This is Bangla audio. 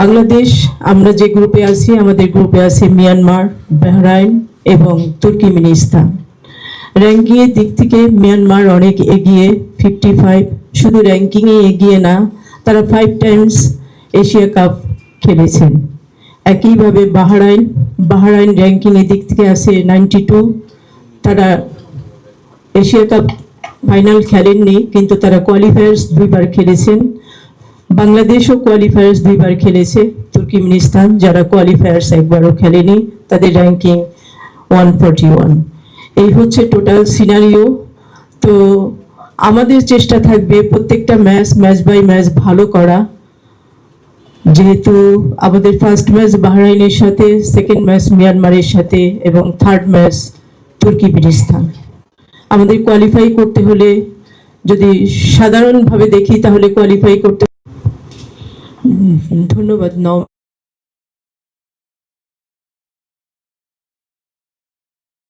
বাংলাদেশ, আমরা যে গ্রুপে আছি, আমাদের গ্রুপে আছে মিয়ানমার, বাহরাইন এবং তুর্কিমিনিস্তান। র্যাঙ্কিং এর দিক থেকে মিয়ানমার অনেক এগিয়ে ফিফটি ফাইভ শুধু র্যাঙ্কিংয়ে এগিয়ে না, তারা ফাইভ টাইমস এশিয়া কাপ খেলেছেন। একইভাবে বাহরাইন বাহরাইন র্যাঙ্কিংয়ের দিক থেকে আছে নাইনটি টু তারা এশিয়া কাপ ফাইনাল খেলেননি, কিন্তু তারা কোয়ালিফায়ার্স দুইবার খেলেছেন। বাংলাদেশও কোয়ালিফায়ার্স দুইবার খেলেছে। তুর্কিমিনিস্তান যারা কোয়ালিফায়ার্স একবারও খেলেনি, তাদের র্যাঙ্কিং ওয়ান ফোরটি ওয়ান এই হচ্ছে টোটাল সিনারিও তো আমাদের চেষ্টা থাকবে প্রত্যেকটা ম্যাচ ম্যাচ বাই ম্যাচ ভালো করা। যেহেতু আমাদের ফার্স্ট ম্যাচ বাহরাইনের সাথে সেকেন্ড ম্যাচ মিয়ানমারের সাথে, এবং থার্ড ম্যাচ তুর্কিমিনিস্তান আমাদের কোয়ালিফাই করতে হলে যদি সাধারণভাবে দেখি, তাহলে কোয়ালিফাই করতে ধন্যবাদ নও